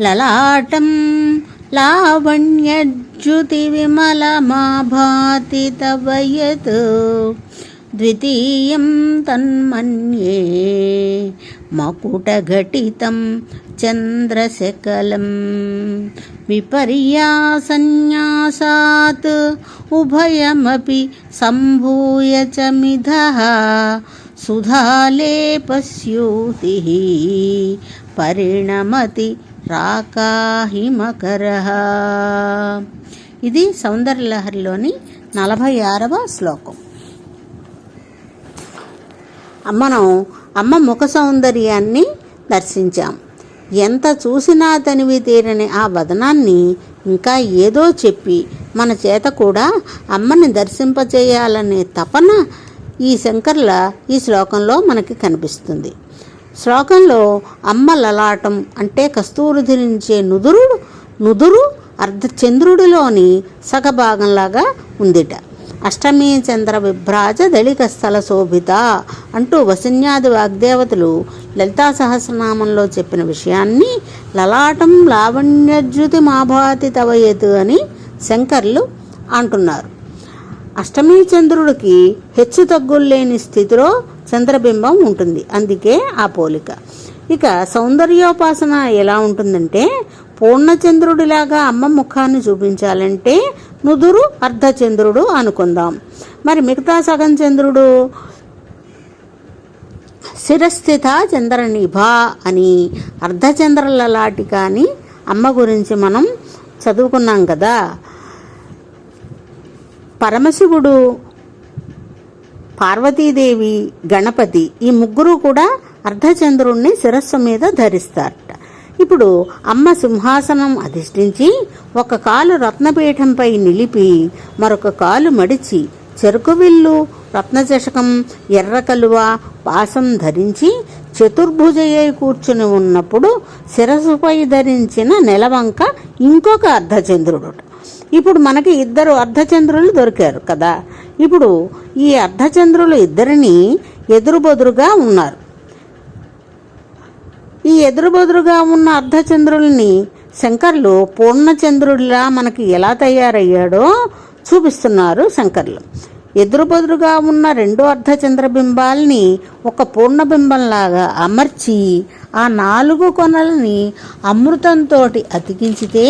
లలాటం లావణ్యజ్యుతి విమలమాభాతి తవ యత్ ద్వితీయం తన్మన్యే మకుటఘటితం చంద్రశకలం. విపర్యాసన్యాసాత్ ఉభయమపి సంభూయ చ మిథః సుధాలేపస్యూతి పరిణమతి రాకాహిమకర. ఇది సౌందర్యలహరిలోని నలభై ఆరవ శ్లోకం మనం అమ్మ ముఖ సౌందర్యాన్ని దర్శించాం. ఎంత చూసినా తనివి తీరని ఆ వదనాన్ని ఇంకా ఏదో చెప్పి మన చేత కూడా అమ్మని దర్శింపజేయాలనే తపన ఈ శంకర్ల ఈ శ్లోకంలో మనకి కనిపిస్తుంది. శ్లోకంలో అమ్మ లలాటం అంటే కస్తూరి ధరించే నుదురు నుదురు అర్ధచంద్రుడిలోని సగభాగంలాగా ఉందిట. అష్టమి చంద్ర విభ్రాజ దళిక స్థల శోభిత అంటూ వసిన్యాది వాగ్దేవతలు లలితా సహస్రనామంలో చెప్పిన విషయాన్ని లలాటం లావణ్యజ్యుతి మాభాతి తవయేతు అని శంకర్లు అంటున్నారు. అష్టమీ చంద్రుడికి హెచ్చు తగ్గులు లేని స్థితిలో చంద్రబింబం ఉంటుంది. అందుకే ఆ పోలిక. ఇక సౌందర్యోపాసన ఎలా ఉంటుందంటే పూర్ణచంద్రుడిలాగా అమ్మ ముఖాన్ని చూపించాలంటే నుదురు అర్ధచంద్రుడు అనుకుందాం. మరి మిగతా సగం చంద్రుడు? శిరస్థిత చంద్రనిభ అని అర్ధచంద్రుల లాటి కానీ అమ్మ గురించి మనం చదువుకున్నాం కదా. పరమశివుడు పార్వతీదేవి గణపతి ఈ ముగ్గురు కూడా అర్ధచంద్రుణ్ణి శిరస్సు మీద ధరిస్తారట. ఇప్పుడు అమ్మ సింహాసనం అధిష్ఠించి ఒక కాలు రత్నపీఠంపై నిలిపి మరొక కాలు మడిచి చెరుకు విల్లు రత్నచషకం ఎర్ర కలువ పాసం ధరించి చతుర్భుజయ్య కూర్చుని ఉన్నప్పుడు శిరస్సుపై ధరించిన నెలవంక ఇంకొక అర్ధచంద్రుడు ఇప్పుడు మనకి ఇద్దరు అర్ధచంద్రులు దొరికారు కదా. ఇప్పుడు ఈ అర్ధచంద్రులు ఇద్దరిని ఎదురుబొదురుగా ఉన్నారు. ఈ ఎదురుబొదురుగా ఉన్న అర్ధచంద్రుల్ని శంకర్లు పూర్ణచంద్రుడిలా మనకి ఎలా తయారయ్యాడో చూపిస్తున్నారు శంకర్లు. ఎదురుబెదురుగా ఉన్న రెండు అర్ధచంద్ర బింబాల్ని ఒక పూర్ణబింబంలాగా అమర్చి ఆ నాలుగు కొనలని అమృతంతో అతికించితే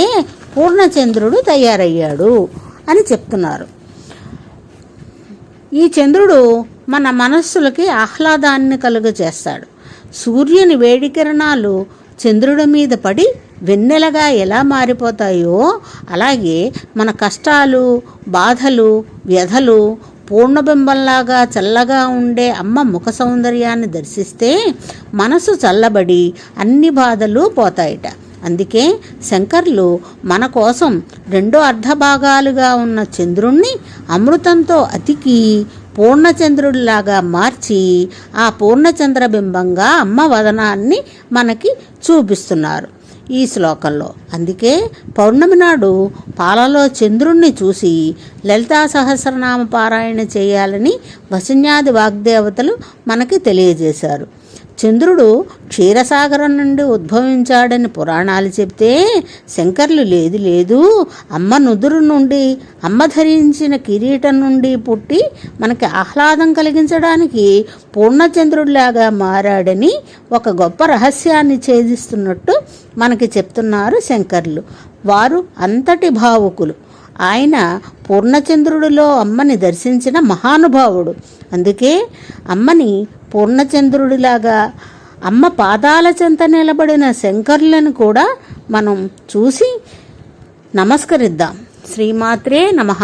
పూర్ణచంద్రుడు తయారయ్యాడు అని చెప్తున్నారు. ఈ చంద్రుడు మన మనస్సులకి ఆహ్లాదాన్ని కలుగజేస్తాడు. సూర్యుని వేడి కిరణాలు చంద్రుడి మీద పడి వెన్నెలగా ఎలా మారిపోతాయో అలాగే మన కష్టాలు బాధలు వ్యధలు పూర్ణబింబంలాగా చల్లగా ఉండే అమ్మ ముఖ సౌందర్యాన్ని దర్శిస్తే మనసు చల్లబడి అన్ని బాధలు పోతాయట. అందుకే శంకర్లు మన కోసం రెండో అర్ధభాగాలుగా ఉన్న చంద్రుణ్ణి అమృతంతో అతికి పూర్ణచంద్రుడిలాగా మార్చి ఆ పూర్ణచంద్రబింబంగా అమ్మ వదనాన్ని మనకి చూపిస్తున్నారు ఈ శ్లోకంలో. అందుకే పౌర్ణమి నాడు పాలలో చంద్రుణ్ణి చూసి లలితా సహస్రనామ పారాయణ చేయాలని వసన్యాది వాగ్దేవతలు మనకి తెలియజేశారు. చంద్రుడు క్షీరసాగరం నుండి ఉద్భవించాడని పురాణాలు చెప్తే శంకర్లు లేదు లేదు. అమ్మ నుదురు నుండి అమ్మ ధరించిన కిరీటం నుండి పుట్టి మనకి ఆహ్లాదం కలిగించడానికి పూర్ణచంద్రుడిలాగా మారాడని ఒక గొప్ప రహస్యాన్ని ఛేదిస్తున్నట్టు మనకి చెప్తున్నారు శంకర్లు. వారు అంతటి భావుకులు. ఆయన పూర్ణచంద్రుడిలో అమ్మని దర్శించిన మహానుభావుడు. అందుకే అమ్మని పూర్ణచంద్రుడిలాగా అమ్మ పాదాల చెంత నిలబడిన శంకర్లను కూడా మనం చూసి నమస్కరిద్దాం. శ్రీమాత్రే నమః.